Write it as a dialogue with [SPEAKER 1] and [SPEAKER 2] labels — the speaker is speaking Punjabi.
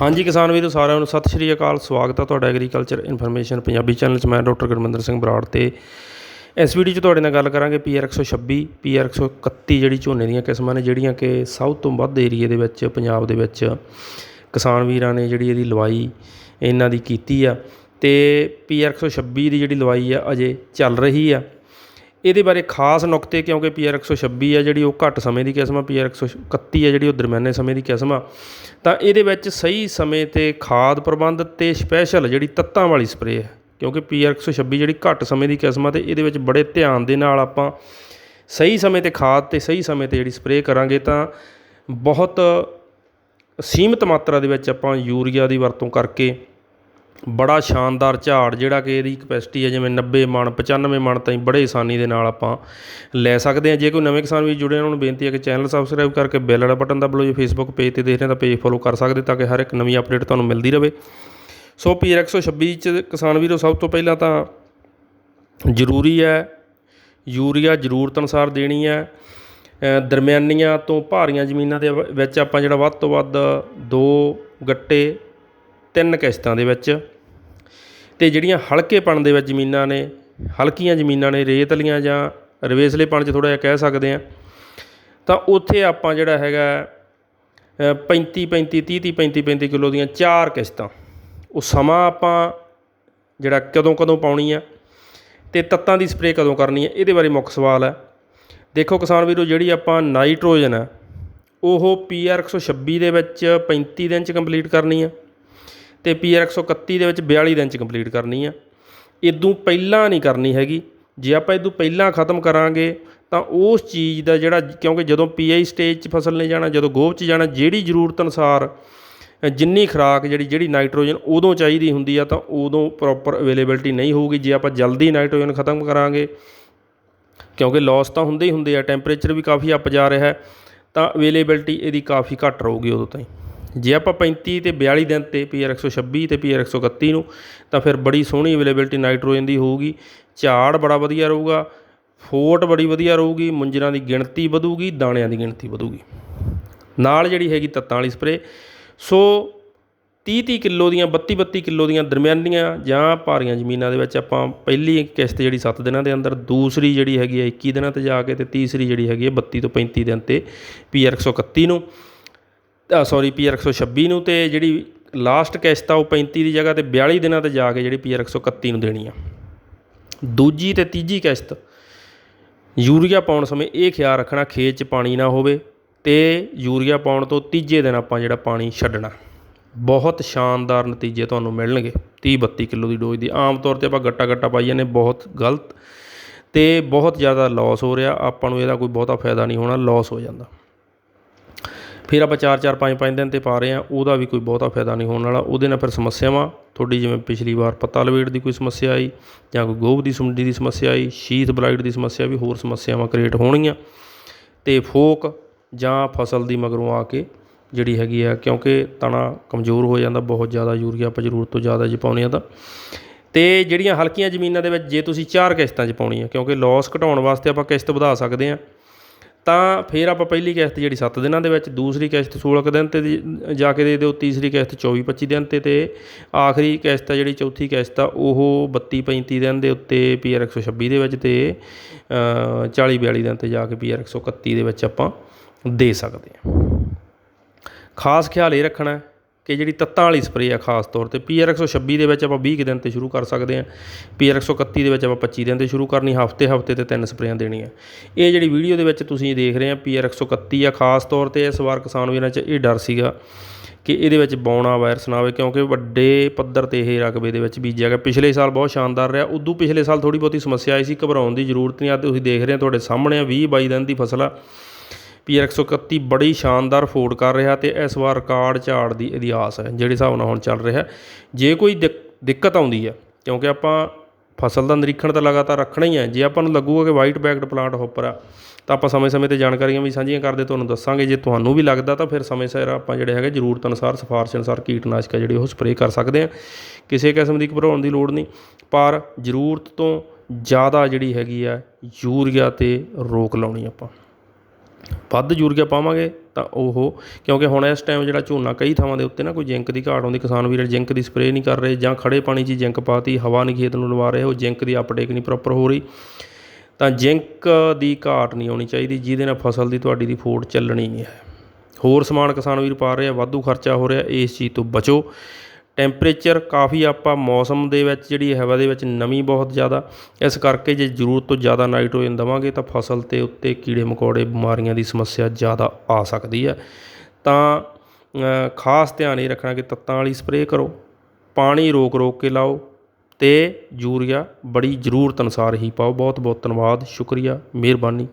[SPEAKER 1] ਹਾਂਜੀ ਕਿਸਾਨ ਵੀਰੋ, ਸਾਰਿਆਂ ਨੂੰ ਸਤਿ ਸ਼੍ਰੀ ਅਕਾਲ, ਸਵਾਗਤ ਹੈ ਤੁਹਾਡਾ ਐਗਰੀਕਲਚਰ ਇਨਫੋਰਮੇਸ਼ਨ ਪੰਜਾਬੀ ਚੈਨਲ 'ਚ। ਮੈਂ ਡਾਕਟਰ ਗੁਰਮਿੰਦਰ ਸਿੰਘ ਬਰਾੜ ਤੇ ਇਸ ਵੀਡੀਓ 'ਚ ਤੁਹਾਡੇ ਨਾਲ ਗੱਲ ਕਰਾਂਗੇ ਪੀਆਰ 126 ਪੀਆਰ 131 ਜਿਹੜੀ ਝੋਨੇ ਦੀਆਂ ਕਿਸਮਾਂ ਨੇ, ਜਿਹੜੀਆਂ ਕਿ ਸਭ ਤੋਂ ਵੱਧ ਏਰੀਏ ਦੇ ਵਿੱਚ, ਪੰਜਾਬ ਦੇ ਵਿੱਚ ਕਿਸਾਨ ਵੀਰਾਂ ਨੇ ਜਿਹੜੀ ਇਹਦੀ ਲਵਾਈ, ਇਹਨਾਂ ਦੀ ਕੀਤੀ ਆ। ਤੇ ਪੀਆਰ 126 ਦੀ ਜਿਹੜੀ ਲਵਾਈ ਆ, ਅਜੇ ਚੱਲ ਰਹੀ ਆ। ਇਹਦੇ ਬਾਰੇ ਖਾਸ ਨੁਕਤੇ ਕਿਉਂਕਿ ਪੀ ਪੀਆਰ 126 ਆ ਜਿਹੜੀ ਉਹ ਘੱਟ ਸਮੇਂ ਦੀ ਕਿਸਮ ਆ ਪੀਆਰ 131 ਆ ਜਿਹੜੀ ਉਹ ਦਰਮਿਆਨੇ ਸਮੇਂ ਦੀ ਕਿਸਮ ਆ। ਤਾਂ ਇਹਦੇ ਵਿੱਚ ਸਹੀ ਸਮੇਂ ਤੇ ਖਾਦ ਪ੍ਰਬੰਧ ਤੇ ਸਪੈਸ਼ਲ ਜਿਹੜੀ ਤੱਤਾਂ ਵਾਲੀ ਸਪਰੇਅ ਹੈ, ਕਿਉਂਕਿ ਪੀ ਪੀਆਰ 126 ਜਿਹੜੀ ਘੱਟ ਸਮੇਂ ਦੀ ਕਿਸਮ ਆ ਤੇ ਇਹਦੇ ਵਿੱਚ ਬੜੇ ਧਿਆਨ ਦੇ ਨਾਲ ਆਪਾਂ ਸਹੀ ਸਮੇਂ ਤੇ ਖਾਦ ਤੇ ਸਹੀ ਸਮੇਂ ਤੇ ਜਿਹੜੀ ਸਪਰੇਅ ਕਰਾਂਗੇ ਤਾਂ ਬਹੁਤ ਸੀਮਿਤ ਮਾਤਰਾ ਦੇ ਵਿੱਚ ਆਪਾਂ ਯੂਰੀਆ ਦੀ ਵਰਤੋਂ ਕਰਕੇ ਬੜਾ ਸ਼ਾਨਦਾਰ ਝਾੜ ਜਿਹੜਾ ਕਿ ਇਹਦੀ ਕਪੈਸਿਟੀ ਹੈ ਜਿਵੇਂ 90 ਮਣ 95 ਮਣ ਤਾਈਂ ਬੜੇ ਆਸਾਨੀ ਦੇ ਨਾਲ ਆਪਾਂ ਲੈ ਸਕਦੇ ਹਾਂ। ਜੇ ਕੋਈ ਨਵੇਂ ਕਿਸਾਨ ਵੀ ਜੁੜੇ ਉਹਨਾਂ ਨੂੰ ਬੇਨਤੀ ਹੈ ਕਿ ਚੈਨਲ ਸਬਸਕ੍ਰਾਈਬ ਕਰਕੇ ਬੈਲ ਵਾਲਾ ਬਟਨ ਦਬਾ ਲਓ, ਜੇ ਫੇਸਬੁੱਕ ਪੇਜ ਤੇ ਦੇਖ ਰਹੇ ਤਾਂ ਪੇਜ ਫੋਲੋ ਕਰ ਸਕਦੇ ਤਾਂ ਕਿ ਹਰ ਇੱਕ ਨਵੀਂ ਅਪਡੇਟ ਤੁਹਾਨੂੰ ਮਿਲਦੀ ਰਹੇ। ਸੋ ਪੀਆਰ 126 ਚ ਕਿਸਾਨ ਵੀਰੋ, ਸਭ ਤੋਂ ਪਹਿਲਾਂ ਤਾਂ ਜ਼ਰੂਰੀ ਹੈ, ਯੂਰੀਆ ਜ਼ਰੂਰਤ ਅਨੁਸਾਰ ਦੇਣੀ ਹੈ। ਦਰਮਿਆਨੀਆਂ ਤੋਂ ਭਾਰੀਆਂ ਜ਼ਮੀਨਾਂ ਦੇ ਵ- ਵਿੱਚ ਆਪਾਂ ਜਿਹੜਾ ਵੱਧ ਤੋਂ ਵੱਧ ਦੋ ਗੱਟੇ ਤਿੰਨ ਕਿਸ਼ਤਾਂ ਦੇ ਵਿੱਚ ਤੇ ਜਿਹੜੀਆਂ ਹਲਕੇਪਣ ਦੇ ਵਿੱਚ ਜ਼ਮੀਨਾਂ ਨੇ ਹਲਕੀਆਂ ਜ਼ਮੀਨਾਂ ਨੇ ਰੇਤਲੀਆਂ ਜਾਂ ਰਵੇਸਲੇ ਪਣ 'ਚ ਥੋੜ੍ਹਾ ਜਿਹਾ ਕਹਿ ਸਕਦੇ ਆ ਤਾਂ ਉੱਥੇ ਆਪਾਂ ਜਿਹੜਾ ਹੈਗਾ ਅ, 35 35 30 30 35 35 ਕਿਲੋ ਦੀਆਂ ਚਾਰ ਕਿਸ਼ਤਾਂ। ਉਹ ਸਮਾਂ ਆਪਾਂ ਜਿਹੜਾ ਕਦੋਂ ਕਦੋਂ ਪਾਉਣੀ ਆ ਤੇ ਤੱਤਾਂ ਦੀ ਸਪਰੇਅ ਕਦੋਂ ਕਰਨੀ ਹੈ ਇਹਦੇ ਬਾਰੇ ਮੁੱਖ ਸਵਾਲ ਹੈ। ਦੇਖੋ ਕਿਸਾਨ ਵੀਰੋ ਜਿਹੜੀ ਆਪਾਂ ਨਾਈਟ੍ਰੋਜਨ ਹੈ ਉਹ ਪੀਆਰ 126 ਦੇ ਵਿੱਚ 35 ਦਿਨ ਚ ਕੰਪਲੀਟ ਕਰਨੀ ਆ। ਤੇ ਪੀਆਰ 131 ਦੇ ਵਿੱਚ 42 ਦਿਨ ਚ ਕੰਪਲੀਟ ਕਰਨੀ ਆ। ਇਦੋਂ ਪਹਿਲਾਂ ਨਹੀਂ ਕਰਨੀ ਹੈਗੀ। ਜੇ ਆਪਾਂ ਇਦੋਂ ਪਹਿਲਾਂ ਖਤਮ ਕਰਾਂਗੇ, ਤਾਂ ਉਸ ਚੀਜ਼ ਦਾ ਜਿਹੜਾ ਕਿਉਂਕਿ ਜਦੋਂ ਪੀਆਈ ਸਟੇਜ 'ਚ ਫਸਲ ਨੇ ਜਾਣਾ, ਜਦੋਂ ਗੋਭ 'ਚ ਜਾਣਾ, ਜਿਹੜੀ ਜ਼ਰੂਰਤ ਅਨੁਸਾਰ ਜਿੰਨੀ ਖੁਰਾਕ ਜਿਹੜੀ ਜਿਹੜੀ ਨਾਈਟ੍ਰੋਜਨ ਉਦੋਂ ਚਾਹੀਦੀ ਹੁੰਦੀ ਆ, ਤਾਂ ਉਦੋਂ ਪ੍ਰੋਪਰ ਅਵੇਲੇਬਿਲਟੀ ਨਹੀਂ ਹੋਊਗੀ। ਜੇ ਆਪਾਂ ਜਲਦੀ ਨਾਈਟ੍ਰੋਜਨ ਖਤਮ ਕਰਾਂਗੇ, ਕਿਉਂਕਿ ਲਾਸ ਤਾਂ ਹੁੰਦੇ ਹੀ ਹੁੰਦੇ ਆ ਟੈਂਪਰੇਚਰ ਵੀ ਕਾਫੀ ਅੱਪ ਜਾ ਰਿਹਾ ਹੈ, ਤਾਂ ਅਵੇਲੇਬਿਲਟੀ ਇਹਦੀ ਕਾਫੀ ਘੱਟ ਰਹੂਗੀ ਉਦੋਂ ਤਾਈਂ। ਜੇ ਆਪਾਂ 35 ਤੇ 42 ਦਿਨ ਤੇ ਪੀਆਰ 126 ਤੇ ਪੀਆਰ 131 ਨੂੰ, ਤਾਂ ਫਿਰ ਬੜੀ ਸੋਹਣੀ ਅਵੇਲੇਬਿਲਟੀ ਨਾਈਟ੍ਰੋਜਨ ਦੀ ਹੋਊਗੀ, ਝਾੜ ਬੜਾ ਵਧੀਆ ਰਹੂਗਾ, ਫੋਟ ਬੜੀ ਵਧੀਆ ਰਹੂਗੀ, ਮੁੰਜਰਾਂ ਦੀ ਗਿਣਤੀ ਵਧੂਗੀ, ਦਾਣਿਆਂ ਦੀ ਗਿਣਤੀ ਵਧੂਗੀ। ਨਾਲ ਜਿਹੜੀ ਹੈਗੀ ਤੱਤਾਂ ਵਾਲੀ ਸਪਰੇ ਸੋ 30 30 ਕਿਲੋ ਦੀਆਂ 32 32 ਕਿਲੋ ਦੀਆਂ ਦਰਮਿਆਨੀਆਂ ਜਾਂ ਭਾਰੀਆਂ ਜ਼ਮੀਨਾਂ ਦੇ ਵਿੱਚ ਆਪਾਂ ਪਹਿਲੀ ਕਿਸ਼ਤ ਜਿਹੜੀ 7 ਦਿਨਾਂ ਦੇ ਅੰਦਰ, ਦੂਸਰੀ ਜਿਹੜੀ ਹੈਗੀ ਹੈ 21 ਦਿਨਾਂ ਤੇ ਜਾ ਕੇ ਤੇ ਤੀਸਰੀ ਜਿਹੜੀ ਹੈਗੀ ਹੈ 32 ਤੋਂ 35 ਦਿਨ ਤੇ ਪੀਆਰ 131 ਨੂੰ। ਸੌਰੀ ਪੀਆਰ 126 ਨੂੰ ਤੇ ਜਿਹੜੀ ਲਾਸਟ ਕਿਸ਼ਤ ਆ ਉਹ 35 ਦੀ ਜਗ੍ਹਾ ਤੇ 42 ਦਿਨਾਂ ਤੇ ਜਾ ਕੇ ਜਿਹੜੀ ਪੀਆਰ 131 ਨੂੰ ਦੇਣੀ ਆ। ਦੂਜੀ ਤੇ ਤੀਜੀ ਕਿਸ਼ਤ ਯੂਰੀਆ ਪਾਉਣ ਸਮੇਂ ਇਹ ਖਿਆਲ ਰੱਖਣਾ ਖੇਤ 'ਚ ਪਾਣੀ ਨਾ ਹੋਵੇ ਤੇ ਯੂਰੀਆ ਪਾਉਣ ਤੋਂ ਤੀਜੇ ਦਿਨ ਆਪਾਂ ਜਿਹੜਾ ਪਾਣੀ ਛੱਡਣਾ। ਬਹੁਤ ਸ਼ਾਨਦਾਰ ਨਤੀਜੇ ਤੁਹਾਨੂੰ ਮਿਲਣਗੇ। 30 32 ਕਿਲੋ ਦੀ ਡੋਜ਼ ਦੀ। ਆਮ ਤੌਰ ਤੇ ਆਪਾਂ ਗੱਟਾ ਗੱਟਾ ਪਾਈ ਜਾਂਦੇ ਬਹੁਤ ਗਲਤ ਤੇ ਬਹੁਤ ਜ਼ਿਆਦਾ ਲਾਸ ਹੋ ਰਿਹਾ। ਆਪਾਂ ਨੂੰ ਇਹਦਾ ਕੋਈ ਬਹੁਤਾ ਫਾਇਦਾ ਨਹੀਂ ਹੋਣਾ ਲਾਸ ਹੋ ਜਾਂਦਾ। ਫਿਰ ਆਪਾਂ 4 4 5 5 ਦਿਨ ਤੇ ਪਾ ਰਹੇ ਹਾਂ, ਉਹਦਾ ਵੀ ਕੋਈ ਬਹੁਤਾ ਫਾਇਦਾ ਨਹੀਂ ਹੋਣ ਵਾਲਾ। ਉਹਦੇ ਨਾਲ ਫਿਰ ਸਮੱਸਿਆਵਾਂ, ਤੁਹਾਡੀ ਜਿਵੇਂ ਪਿਛਲੀ ਵਾਰ ਪੱਤਾ ਲਵੇਟ ਦੀ ਕੋਈ ਸਮੱਸਿਆ ਆਈ, ਜਾਂ ਕੋਈ ਗੋਭ ਦੀ ਸੁੰਡੀ ਦੀ ਸਮੱਸਿਆ ਆਈ, ਸ਼ੀਤ ਬਲਾਈਟ ਦੀ ਸਮੱਸਿਆ, ਵੀ ਹੋਰ ਸਮੱਸਿਆਵਾਂ ਕ੍ਰੀਏਟ ਹੋਣਗੀਆਂ। ਤੇ ਫੋਕ ਜਾਂ ਫਸਲ ਦੀ ਮਗਰੋਂ ਆ ਕੇ ਜਿਹੜੀ ਹੈਗੀ ਆ, ਕਿਉਂਕਿ ਤਣਾ ਕਮਜ਼ੋਰ ਹੋ ਜਾਂਦਾ, ਬਹੁਤ ਜ਼ਿਆਦਾ ਯੂਰੀਆ ਆਪਾਂ ਜ਼ਰੂਰਤ ਤੋਂ ਜ਼ਿਆਦਾ ਜੇ ਪਾਉਂਦੇ ਆ ਤਾਂ। ਤੇ ਜਿਹੜੀਆਂ ਹਲਕੀਆਂ ਜ਼ਮੀਨਾਂ ਦੇ ਵਿੱਚ ਜੇ ਤੁਸੀਂ ਚਾਰ ਕਿਸ਼ਤਾਂ 'ਚ ਪਾਉਣੀ ਆ ਕਿਉਂਕਿ ਲਾਸ ਘਟਾਉਣ ਵਾਸਤੇ ਆਪਾਂ ਕਿਸ਼ਤ ਵਧਾ ਸਕਦੇ ਆ ਤਾਂ ਫਿਰ ਆਪਾਂ ਪਹਿਲੀ ਕਿਸ਼ਤ ਜਿਹੜੀ 7 ਦਿਨਾਂ ਦੇ ਵਿੱਚ, ਦੂਸਰੀ ਕਿਸ਼ਤ 16 ਕੁ ਦਿਨ ਤੇ ਦੀ- ਜਾ ਕੇ ਦੇ ਦਿਓ, ਤੀਸਰੀ ਕਿਸ਼ਤ 24 25 ਦਿਨ ਤੇ ਤੇ ਆਖਰੀ ਕਿਸ਼ਤ ਆ ਜਿਹੜੀ ਚੌਥੀ ਕਿਸ਼ਤ ਆ, ਉਹ 32 35 ਦਿਨ ਦੇ ਉੱਤੇ ਪੀਆਰ 126 ਦੇ ਵਿੱਚ ਤੇ 40 42 ਦਿਨ ਤੇ ਜਾ ਕੇ ਪੀਆਰ 131 ਦੇ ਵਿੱਚ ਆਪਾਂ ਦੇ ਸਕਦੇ ਹਾਂ। ਖਾਸ ਖਿਆਲ ਇਹ ਰੱਖਣਾ ਕਿ ਜਿਹੜੀ ਤੱਤਾਂ ਵਾਲੀ ਸਪਰੇਅ ਆ ਖਾਸ ਤੌਰ ਤੇ ਪੀਆਰ 126 ਦੇ ਵਿੱਚ ਆਪਾਂ 20 ਕੁ ਦਿਨ ਤੇ ਸ਼ੁਰੂ ਕਰ ਸਕਦੇ ਹਾਂ ਪੀਆਰ 131 ਦੇ ਵਿੱਚ ਆਪਾਂ 25 ਦਿਨ ਤੇ ਸ਼ੁਰੂ ਕਰਨੀ, ਹਫ਼ਤੇ ਹਫ਼ਤੇ ਤੇ ਤਿੰਨ ਸਪਰੇਆਂ ਦੇਣੀਆਂ। ਇਹ ਜਿਹੜੀ ਵੀਡੀਓ ਦੇ ਵਿੱਚ ਤੁਸੀਂ ਦੇਖ ਰਹੇ ਆ ਪੀਆਰ 131 ਆ, ਖਾਸ ਤੌਰ ਤੇ ਇਸ ਵਾਰ ਕਿਸਾਨ ਵੀਰਾਂ 'ਚ ਇਹ ਡਰ ਸੀਗਾ ਕਿ ਇਹਦੇ ਵਿੱਚ ਬੌਣਾ ਵਾਇਰਸ ਨਾ ਆਵੇ, ਕਿਉਂਕਿ ਵੱਡੇ ਪੱਧਰ ਤੇ ਇਹ ਰਕਬੇ ਦੇ ਵਿੱਚ ਬੀਜਿਆ ਗਿਆ। ਪਿਛਲੇ ਸਾਲ ਬਹੁਤ ਸ਼ਾਨਦਾਰ ਰਿਹਾ, ਉਦੋਂ ਪਿਛਲੇ ਸਾਲ ਥੋੜੀ ਬਹੁਤੀ ਸਮੱਸਿਆ ਆਈ ਸੀ, ਘਬਰਾਉਣ ਦੀ ਜ਼ਰੂਰਤ ਨਹੀਂ ਆ ਤੁਸੀਂ ਦੇਖ ਰਹੇ ਹੋ ਤੁਹਾਡੇ ਸਾਹਮਣੇ ਆ 20 22 ਦਿਨ ਦੀ ਫਸਲ ਆ। ਪੀਆਰ 131 ਬੜੀ ਸ਼ਾਨਦਾਰ ਫੋਰਡ ਕਰ ਰਿਹਾ ਤੇ ਇਸ ਵਾਰ ਰਿਕਾਰਡ ਝਾੜ ਦੀ ਇਹਦੀ ਆਸ ਹੈ, ਜਿਹੜੇ ਹਿਸਾਬ ਨਾਲ ਹੁਣ ਚੱਲ ਰਿਹਾ ਜੇ ਕੋਈ ਦਿੱਕ- ਦਿੱਕਤ ਆਉਂਦੀ ਹੈ, ਕਿਉਂਕਿ ਆਪਾਂ ਫਸਲ ਦਾ ਨਿਰੀਖਣ ਤਾਂ ਲਗਾਤਾਰ ਰੱਖਣਾ ਹੀ ਹੈ, ਜੇ ਆਪਾਂ ਨੂੰ ਲੱਗੂਗਾ ਕਿ ਵਾਈਟ ਬੈਕਡ ਪਲਾਂਟ ਹੋਪਰ ਆ, ਤਾਂ ਆਪਾਂ ਸਮੇਂ-ਸਮੇਂ ਤੇ ਜਾਣਕਾਰੀਆਂ ਵੀ ਸਾਂਝੀਆਂ ਕਰਦੇ ਤੁਹਾਨੂੰ ਦੱਸਾਂਗੇ। ਜੇ ਤੁਹਾਨੂੰ ਵੀ ਲੱਗਦਾ ਤਾਂ ਫਿਰ ਸਮੇਂ ਸਿਰ ਆਪਾਂ ਜਿਹੜੇ ਹੈਗੇ ਜ਼ਰੂਰਤ ਅਨੁਸਾਰ ਸਿਫਾਰਿਸ਼ ਅਨੁਸਾਰ ਕੀਟਨਾਸ਼ਕ ਆ ਜਿਹੜੇ ਉਹ ਸਪਰੇਅ ਕਰ ਸਕਦੇ ਆ ਕਿਸੇ ਕਿਸਮ ਦੀ ਘਬਰਾਉਣ ਦੀ ਲੋੜ ਨਹੀਂ, ਪਰ ਜ਼ਰੂਰਤ ਤੋਂ ਜ਼ਿਆਦਾ ਜਿਹੜੀ ਹੈਗੀ ਆ ਯੂਰੀਆ ਤੇ ਰੋਕ ਲਾਉਣੀ ਆਪਾਂ। ਵੱਧ ਯੂਰੀਆ ਪਾਵਾਂਗੇ ਤਾਂ ਉਹ, ਕਿਉਂਕਿ ਹੁਣ ਇਸ ਟਾਈਮ ਜਿਹੜਾ ਝੋਨਾ ਕਈ ਥਾਵਾਂ ਦੇ ਉੱਤੇ ਨਾ ਕੋਈ ਜਿੰਕ ਦੀ ਘਾਟ ਆਉਂਦੀ, ਕਿਸਾਨ ਵੀਰ ਜਿੰਕ ਦੀ ਸਪਰੇਅ ਨਹੀਂ ਕਰ ਰਹੇ ਜਾਂ ਖੜੇ ਪਾਣੀ 'ਚ ਹੀ ਜਿੰਕ ਪਾਤੀ, ਹਵਾ ਨਹੀਂ ਖੇਤ ਨੂੰ ਲਵਾ ਰਹੇ, ਉਹ ਜਿੰਕ ਦੀ ਅਪਟੇਕ ਨਹੀਂ ਪ੍ਰੋਪਰ ਹੋ ਰਹੀ। ਤਾਂ ਜਿੰਕ ਦੀ ਘਾਟ ਨਹੀਂ ਆਉਣੀ ਚਾਹੀਦੀ, ਜਿਹਦੇ ਨਾਲ ਫਸਲ ਦੀ ਤੁਹਾਡੀ ਦੀ ਫੋੜ ਚੱਲਣੀ ਨਹੀਂ ਹੈ। ਹੋਰ ਸਮਾਨ ਕਿਸਾਨ ਵੀਰ ਪਾ ਰਹੇ ਆ, ਵਾਧੂ ਖਰਚਾ ਹੋ ਰਿਹਾ, ਇਸ ਚੀਜ਼ ਤੋਂ ਬਚੋ। ਟੈਂਪਰੇਚਰ ਕਾਫੀ ਆਪਾਂ ਮੌਸਮ ਦੇ ਵਿੱਚ ਜਿਹੜੀ ਹਵਾ ਦੇ ਵਿੱਚ ਨਮੀ ਬਹੁਤ ਜ਼ਿਆਦਾ, ਇਸ ਕਰਕੇ ਜੇ ਜ਼ਰੂਰਤ ਤੋਂ ਜ਼ਿਆਦਾ ਨਾਈਟ੍ਰੋਜਨ ਦੇਵਾਂਗੇ ਤਾਂ ਫਸਲ ਤੇ ਉੱਤੇ ਕੀੜੇ ਮਕੌੜੇ ਬਿਮਾਰੀਆਂ ਦੀ ਸਮੱਸਿਆ ਜ਼ਿਆਦਾ ਆ ਸਕਦੀ ਹੈ। ਤਾਂ ਖਾਸ ਧਿਆਨ ਇਹ ਰੱਖਣਾ ਕਿ ਤੱਤਾਂ ਵਾਲੀ ਸਪਰੇਅ ਕਰੋ, ਪਾਣੀ ਰੋਕ ਰੋਕ ਕੇ ਲਾਓ ਤੇ ਯੂਰੀਆ ਬੜੀ ਜ਼ਰੂਰਤ ਅਨੁਸਾਰ ਹੀ ਪਾਓ। ਬਹੁਤ ਬਹੁਤ ਧੰਨਵਾਦ, ਸ਼ੁਕਰੀਆ, ਮਿਹਰਬਾਨੀ।